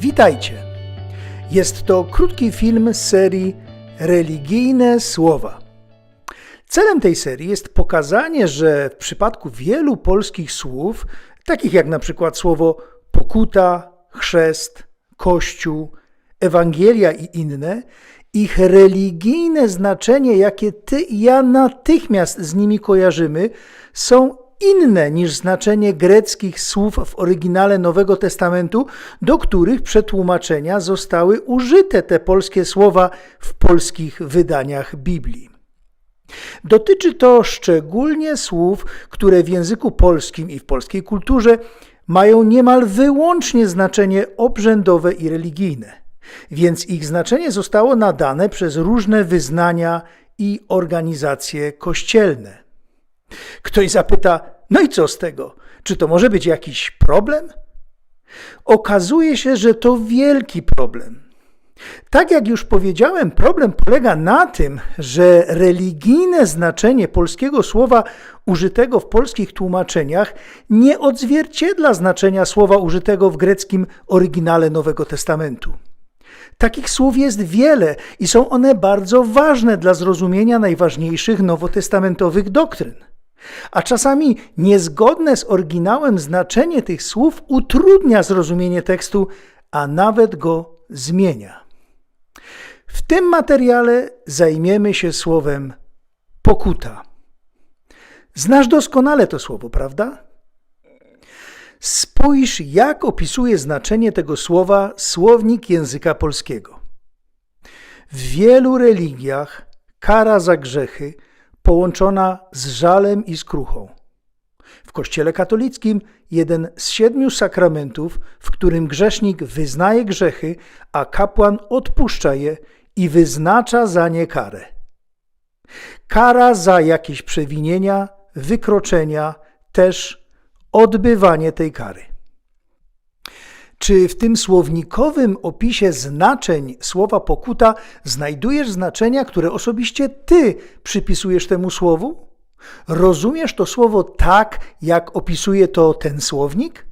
Witajcie! Jest to krótki film z serii Religijne Słowa. Celem tej serii jest pokazanie, że w przypadku wielu polskich słów, takich jak na przykład słowo pokuta, chrzest, kościół, Ewangelia i inne, ich religijne znaczenie, jakie ty i ja natychmiast z nimi kojarzymy, są inne niż znaczenie greckich słów w oryginale Nowego Testamentu, do których przetłumaczenia zostały użyte te polskie słowa w polskich wydaniach Biblii. Dotyczy to szczególnie słów, które w języku polskim i w polskiej kulturze mają niemal wyłącznie znaczenie obrzędowe i religijne, więc ich znaczenie zostało nadane przez różne wyznania i organizacje kościelne. Ktoś zapyta, no i co z tego? Czy to może być jakiś problem? Okazuje się, że to wielki problem. Tak jak już powiedziałem, problem polega na tym, że religijne znaczenie polskiego słowa użytego w polskich tłumaczeniach nie odzwierciedla znaczenia słowa użytego w greckim oryginale Nowego Testamentu. Takich słów jest wiele i są one bardzo ważne dla zrozumienia najważniejszych nowotestamentowych doktryn. A czasami niezgodne z oryginałem znaczenie tych słów utrudnia zrozumienie tekstu, a nawet go zmienia. W tym materiale zajmiemy się słowem pokuta. Znasz doskonale to słowo, prawda? Spójrz, jak opisuje znaczenie tego słowa słownik języka polskiego. W wielu religiach kara za grzechy połączona z żalem i skruchą. W Kościele katolickim jeden z siedmiu sakramentów, w którym grzesznik wyznaje grzechy, a kapłan odpuszcza je i wyznacza za nie karę. Kara za jakieś przewinienia, wykroczenia, też odbywanie tej kary. Czy w tym słownikowym opisie znaczeń słowa pokuta znajdujesz znaczenia, które osobiście ty przypisujesz temu słowu? Rozumiesz to słowo tak, jak opisuje to ten słownik?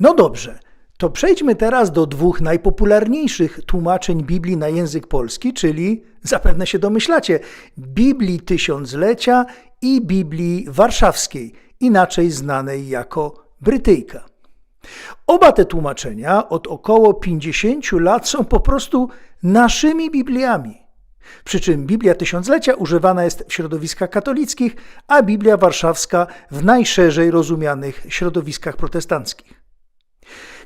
No dobrze, to przejdźmy teraz do dwóch najpopularniejszych tłumaczeń Biblii na język polski, czyli zapewne się domyślacie, Biblii Tysiąclecia i Biblii Warszawskiej, inaczej znanej jako Brytyjka. Oba te tłumaczenia od około 50 lat są po prostu naszymi Bibliami. Przy czym Biblia Tysiąclecia używana jest w środowiskach katolickich, a Biblia Warszawska w najszerzej rozumianych środowiskach protestanckich.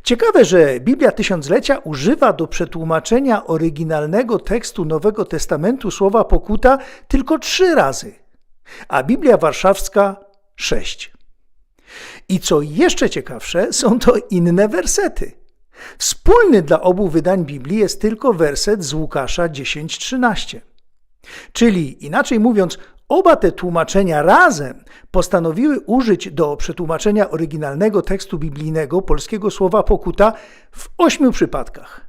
Ciekawe, że Biblia Tysiąclecia używa do przetłumaczenia oryginalnego tekstu Nowego Testamentu słowa pokuta tylko trzy razy, a Biblia Warszawska sześć. I co jeszcze ciekawsze, są to inne wersety. Wspólny dla obu wydań Biblii jest tylko werset z Łukasza 10:13. Czyli inaczej mówiąc, oba te tłumaczenia razem postanowiły użyć do przetłumaczenia oryginalnego tekstu biblijnego polskiego słowa pokuta w ośmiu przypadkach.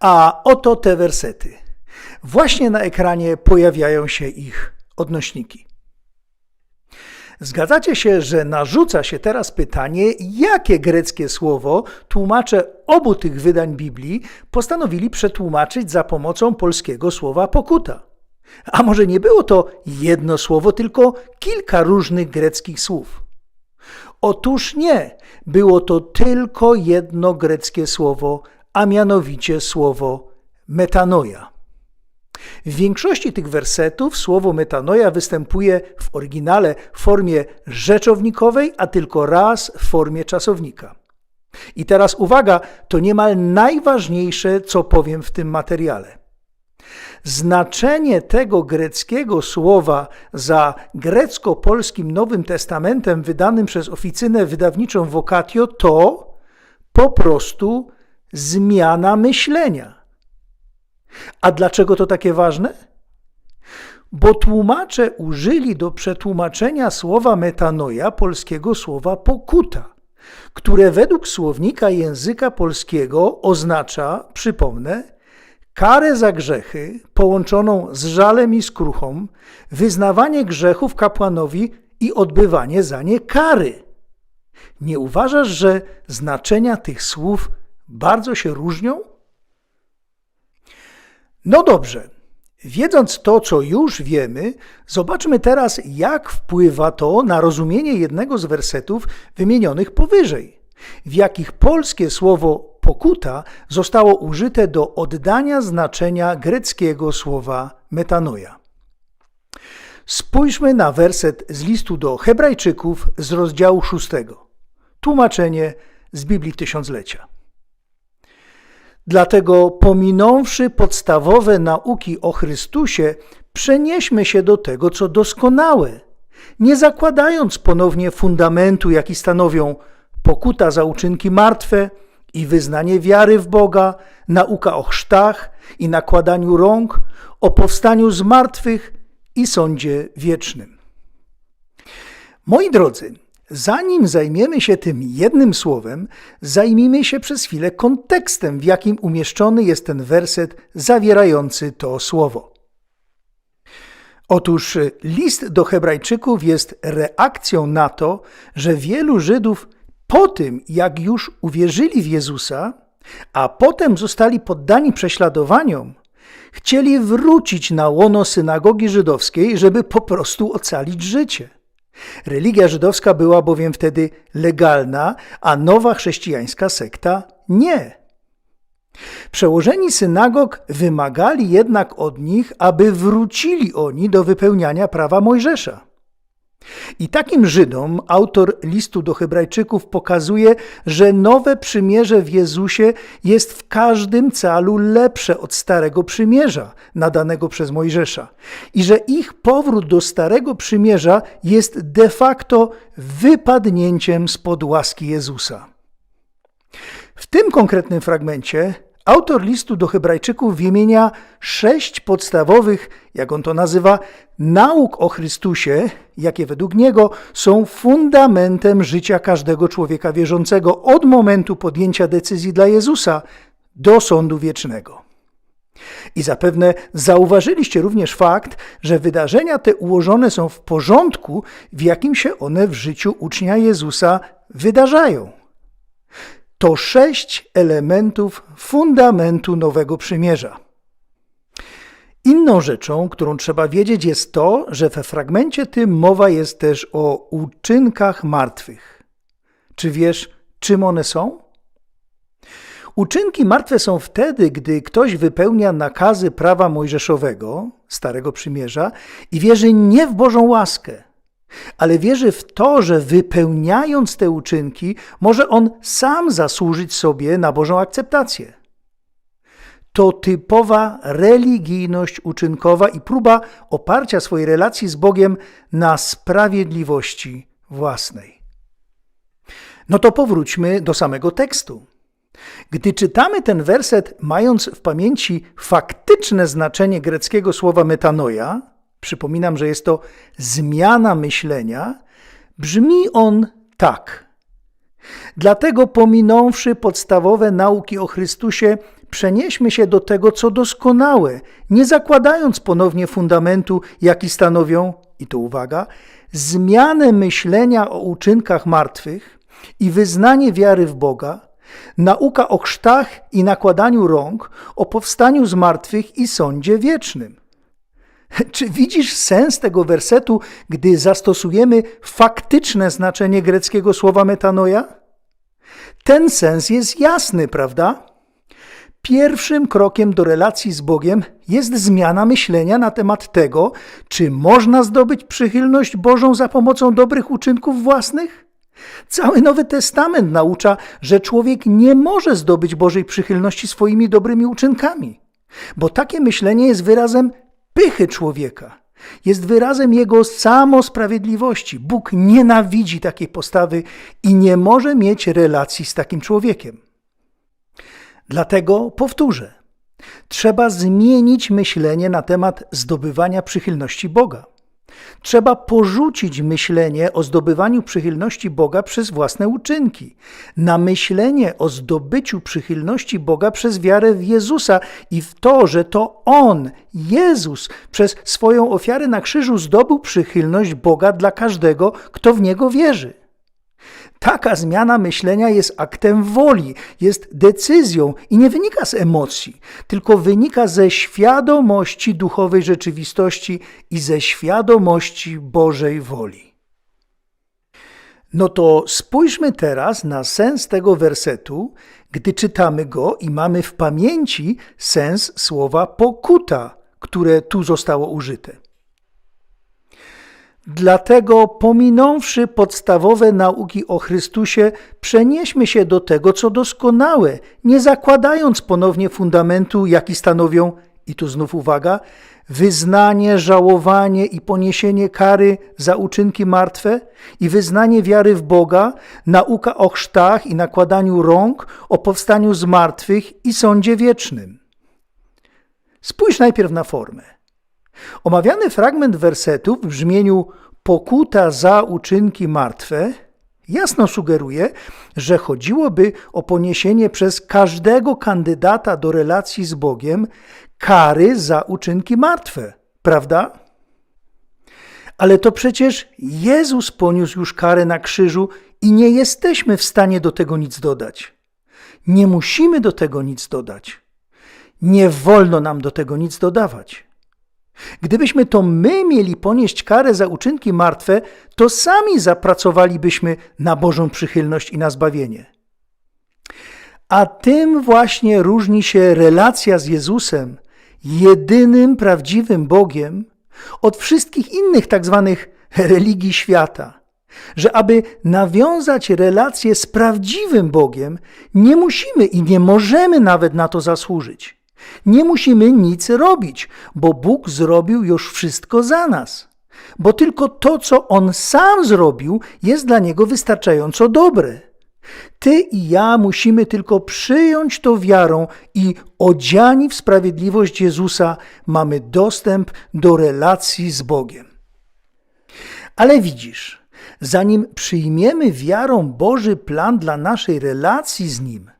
A oto te wersety. Właśnie na ekranie pojawiają się ich odnośniki. Zgadzacie się, że narzuca się teraz pytanie, jakie greckie słowo tłumacze obu tych wydań Biblii postanowili przetłumaczyć za pomocą polskiego słowa pokuta. A może nie było to jedno słowo, tylko kilka różnych greckich słów? Otóż nie, było to tylko jedno greckie słowo, a mianowicie słowo metanoja. W większości tych wersetów słowo metanoja występuje w oryginale w formie rzeczownikowej, a tylko raz w formie czasownika. I teraz uwaga, to niemal najważniejsze, co powiem w tym materiale. Znaczenie tego greckiego słowa za grecko-polskim Nowym Testamentem wydanym przez oficynę wydawniczą Vocatio to po prostu zmiana myślenia. A dlaczego to takie ważne? Bo tłumacze użyli do przetłumaczenia słowa metanoja polskiego słowa pokuta, które według słownika języka polskiego oznacza, przypomnę, karę za grzechy połączoną z żalem i skruchą, wyznawanie grzechów kapłanowi i odbywanie za nie kary. Nie uważasz, że znaczenia tych słów bardzo się różnią? No dobrze. Wiedząc to, co już wiemy, zobaczmy teraz, jak wpływa to na rozumienie jednego z wersetów wymienionych powyżej, w jakich polskie słowo pokuta zostało użyte do oddania znaczenia greckiego słowa metanoja. Spójrzmy na werset z listu do Hebrajczyków z rozdziału 6. Tłumaczenie z Biblii Tysiąclecia. Dlatego, pominąwszy podstawowe nauki o Chrystusie, przenieśmy się do tego, co doskonałe, nie zakładając ponownie fundamentu, jaki stanowią pokuta za uczynki martwe i wyznanie wiary w Boga, nauka o chrztach i nakładaniu rąk, o powstaniu z martwych i sądzie wiecznym. Moi drodzy, zanim zajmiemy się tym jednym słowem, zajmijmy się przez chwilę kontekstem, w jakim umieszczony jest ten werset zawierający to słowo. Otóż list do Hebrajczyków jest reakcją na to, że wielu Żydów po tym, jak już uwierzyli w Jezusa, a potem zostali poddani prześladowaniom, chcieli wrócić na łono synagogi żydowskiej, żeby po prostu ocalić życie. Religia żydowska była bowiem wtedy legalna, a nowa chrześcijańska sekta nie. Przełożeni synagog wymagali jednak od nich, aby wrócili oni do wypełniania prawa Mojżesza. I takim Żydom autor listu do Hebrajczyków pokazuje, że nowe przymierze w Jezusie jest w każdym calu lepsze od starego przymierza nadanego przez Mojżesza i że ich powrót do starego przymierza jest de facto wypadnięciem spod łaski Jezusa. W tym konkretnym fragmencie Autor listu do Hebrajczyków wymienia sześć podstawowych, jak on to nazywa, nauk o Chrystusie, jakie według niego są fundamentem życia każdego człowieka wierzącego od momentu podjęcia decyzji dla Jezusa do sądu wiecznego. I zapewne zauważyliście również fakt, że wydarzenia te ułożone są w porządku, w jakim się one w życiu ucznia Jezusa wydarzają to sześć elementów fundamentu Nowego Przymierza. Inną rzeczą, którą trzeba wiedzieć, jest to, że we fragmencie tym mowa jest też o uczynkach martwych. Czy wiesz, czym one są? Uczynki martwe są wtedy, gdy ktoś wypełnia nakazy prawa mojżeszowego, Starego Przymierza, i wierzy nie w Bożą łaskę, ale wierzy w to, że wypełniając te uczynki, może on sam zasłużyć sobie na Bożą akceptację. To typowa religijność uczynkowa i próba oparcia swojej relacji z Bogiem na sprawiedliwości własnej. No to powróćmy do samego tekstu. Gdy czytamy ten werset, mając w pamięci faktyczne znaczenie greckiego słowa metanoja, przypominam, że jest to zmiana myślenia, brzmi on tak. Dlatego, pominąwszy podstawowe nauki o Chrystusie, przenieśmy się do tego, co doskonałe, nie zakładając ponownie fundamentu, jaki stanowią, i to uwaga, zmianę myślenia o uczynkach martwych i wyznanie wiary w Boga, nauka o chrztach i nakładaniu rąk, o powstaniu z martwych i sądzie wiecznym. Czy widzisz sens tego wersetu, gdy zastosujemy faktyczne znaczenie greckiego słowa metanoja? Ten sens jest jasny, prawda? Pierwszym krokiem do relacji z Bogiem jest zmiana myślenia na temat tego, czy można zdobyć przychylność Bożą za pomocą dobrych uczynków własnych? Cały Nowy Testament naucza, że człowiek nie może zdobyć Bożej przychylności swoimi dobrymi uczynkami, bo takie myślenie jest wyrazem pychy człowieka. Jest wyrazem jego samosprawiedliwości. Bóg nienawidzi takiej postawy i nie może mieć relacji z takim człowiekiem. Dlatego powtórzę: trzeba zmienić myślenie na temat zdobywania przychylności Boga. Trzeba porzucić myślenie o zdobywaniu przychylności Boga przez własne uczynki, na myślenie o zdobyciu przychylności Boga przez wiarę w Jezusa i w to, że to On, Jezus, przez swoją ofiarę na krzyżu zdobył przychylność Boga dla każdego, kto w Niego wierzy. Taka zmiana myślenia jest aktem woli, jest decyzją i nie wynika z emocji, tylko wynika ze świadomości duchowej rzeczywistości i ze świadomości Bożej woli. No to spójrzmy teraz na sens tego wersetu, gdy czytamy go i mamy w pamięci sens słowa pokuta, które tu zostało użyte. Dlatego, pominąwszy podstawowe nauki o Chrystusie, przenieśmy się do tego, co doskonałe, nie zakładając ponownie fundamentu, jaki stanowią, i tu znów uwaga, wyznanie, żałowanie i poniesienie kary za uczynki martwe i wyznanie wiary w Boga, nauka o chrztach i nakładaniu rąk, o powstaniu z martwych i sądzie wiecznym. Spójrz najpierw na formę. Omawiany fragment wersetu w brzmieniu pokuta za uczynki martwe jasno sugeruje, że chodziłoby o poniesienie przez każdego kandydata do relacji z Bogiem kary za uczynki martwe, prawda? Ale to przecież Jezus poniósł już karę na krzyżu i nie jesteśmy w stanie do tego nic dodać. Nie musimy do tego nic dodać. Nie wolno nam do tego nic dodawać. Gdybyśmy to my mieli ponieść karę za uczynki martwe, to sami zapracowalibyśmy na Bożą przychylność i na zbawienie. A tym właśnie różni się relacja z Jezusem, jedynym prawdziwym Bogiem, od wszystkich innych tak zwanych religii świata. Że aby nawiązać relację z prawdziwym Bogiem, nie musimy i nie możemy nawet na to zasłużyć. Nie musimy nic robić, bo Bóg zrobił już wszystko za nas. Bo tylko to, co On sam zrobił, jest dla Niego wystarczająco dobre. Ty i ja musimy tylko przyjąć to wiarą i odziani w sprawiedliwość Jezusa mamy dostęp do relacji z Bogiem. Ale widzisz, zanim przyjmiemy wiarą Boży plan dla naszej relacji z Nim,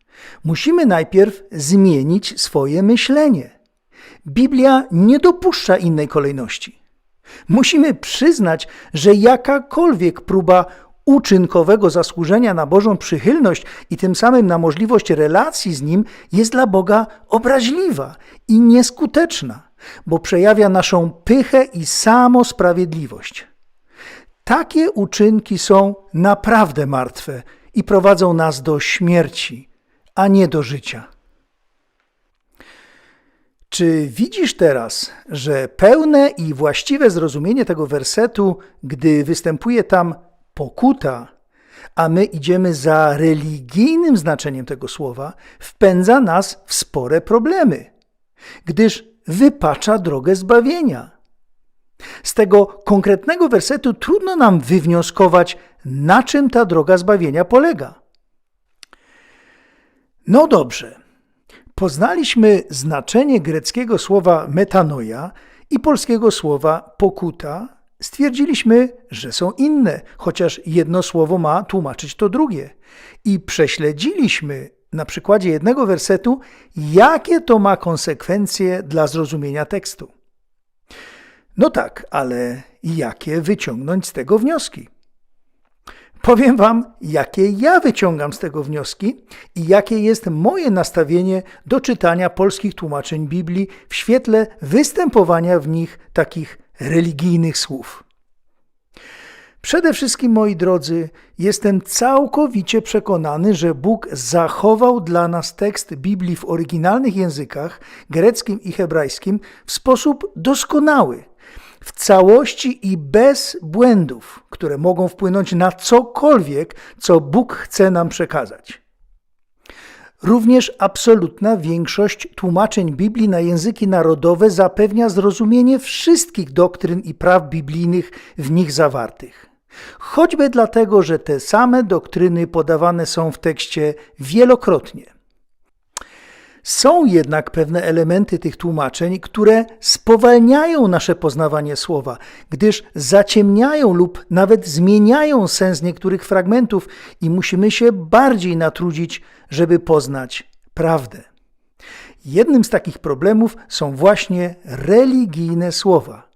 musimy najpierw zmienić swoje myślenie. Biblia nie dopuszcza innej kolejności. Musimy przyznać, że jakakolwiek próba uczynkowego zasłużenia na Bożą przychylność i tym samym na możliwość relacji z Nim jest dla Boga obraźliwa i nieskuteczna, bo przejawia naszą pychę i samosprawiedliwość. Takie uczynki są naprawdę martwe i prowadzą nas do śmierci, a nie do życia. Czy widzisz teraz, że pełne i właściwe zrozumienie tego wersetu, gdy występuje tam pokuta, a my idziemy za religijnym znaczeniem tego słowa, wpędza nas w spore problemy, gdyż wypacza drogę zbawienia. Z tego konkretnego wersetu trudno nam wywnioskować, na czym ta droga zbawienia polega. No dobrze. Poznaliśmy znaczenie greckiego słowa metanoia i polskiego słowa pokuta Stwierdziliśmy, że są inne, chociaż jedno słowo ma tłumaczyć to drugie. I prześledziliśmy na przykładzie jednego wersetu, jakie to ma konsekwencje dla zrozumienia tekstu. No tak, ale jakie wyciągnąć z tego wnioski? Powiem Wam, jakie ja wyciągam z tego wnioski i jakie jest moje nastawienie do czytania polskich tłumaczeń Biblii w świetle występowania w nich takich religijnych słów. Przede wszystkim, moi drodzy, jestem całkowicie przekonany, że Bóg zachował dla nas tekst Biblii w oryginalnych językach, greckim i hebrajskim, w sposób doskonały, w całości i bez błędów, które mogą wpłynąć na cokolwiek, co Bóg chce nam przekazać. Również absolutna większość tłumaczeń Biblii na języki narodowe zapewnia zrozumienie wszystkich doktryn i praw biblijnych w nich zawartych. Choćby dlatego, że te same doktryny podawane są w tekście wielokrotnie. Są jednak pewne elementy tych tłumaczeń, które spowalniają nasze poznawanie słowa, gdyż zaciemniają lub nawet zmieniają sens niektórych fragmentów i musimy się bardziej natrudzić, żeby poznać prawdę. Jednym z takich problemów są właśnie religijne słowa.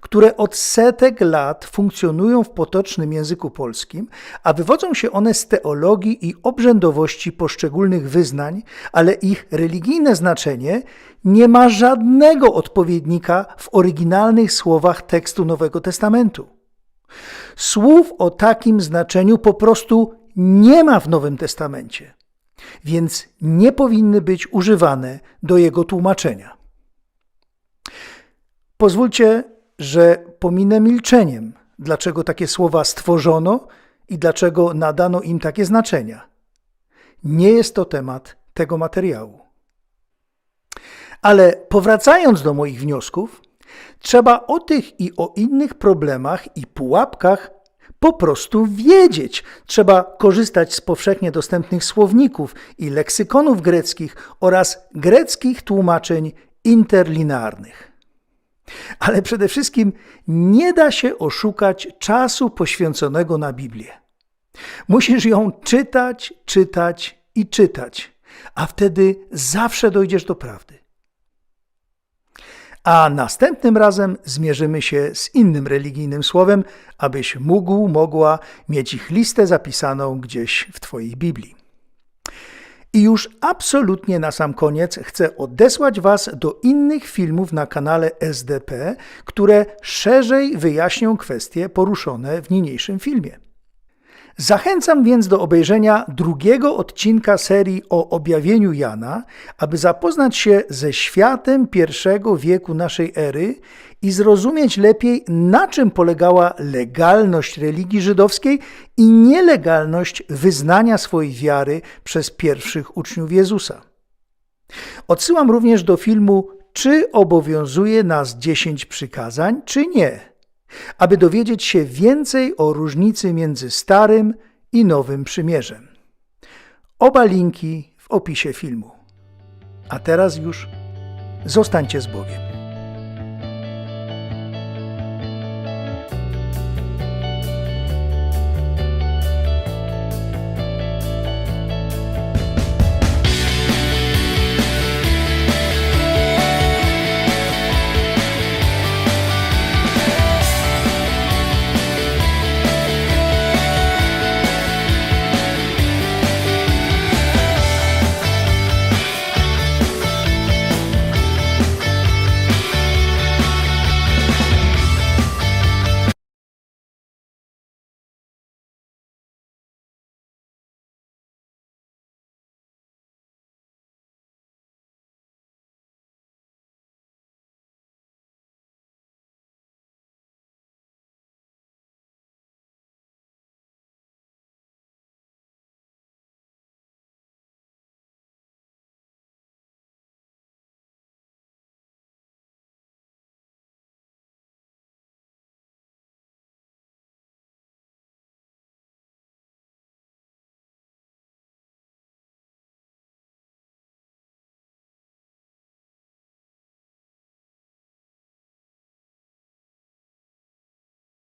Które od setek lat funkcjonują w potocznym języku polskim, a wywodzą się one z teologii i obrzędowości poszczególnych wyznań, ale ich religijne znaczenie nie ma żadnego odpowiednika w oryginalnych słowach tekstu Nowego Testamentu. Słów o takim znaczeniu po prostu nie ma w Nowym Testamencie, więc nie powinny być używane do jego tłumaczenia. Pozwólcie, że pominę milczeniem, dlaczego takie słowa stworzono i dlaczego nadano im takie znaczenia. Nie jest to temat tego materiału. Ale powracając do moich wniosków, trzeba o tych i o innych problemach i pułapkach po prostu wiedzieć. Trzeba korzystać z powszechnie dostępnych słowników i leksykonów greckich oraz greckich tłumaczeń interlinearnych. Ale przede wszystkim nie da się oszukać czasu poświęconego na Biblię. Musisz ją czytać, czytać i czytać, a wtedy zawsze dojdziesz do prawdy. A następnym razem zmierzymy się z innym religijnym słowem, abyś mógł, mogła mieć ich listę zapisaną gdzieś w Twojej Biblii. I już absolutnie na sam koniec chcę odesłać Was do innych filmów na kanale SDP, które szerzej wyjaśnią kwestie poruszone w niniejszym filmie. Zachęcam więc do obejrzenia drugiego odcinka serii o objawieniu Jana, aby zapoznać się ze światem pierwszego wieku naszej ery i zrozumieć lepiej, na czym polegała legalność religii żydowskiej i nielegalność wyznania swojej wiary przez pierwszych uczniów Jezusa. Odsyłam również do filmu Czy obowiązuje nas dziesięć przykazań, czy nie? Aby dowiedzieć się więcej o różnicy między Starym i Nowym Przymierzem. Oba linki w opisie filmu. A teraz już zostańcie z Bogiem.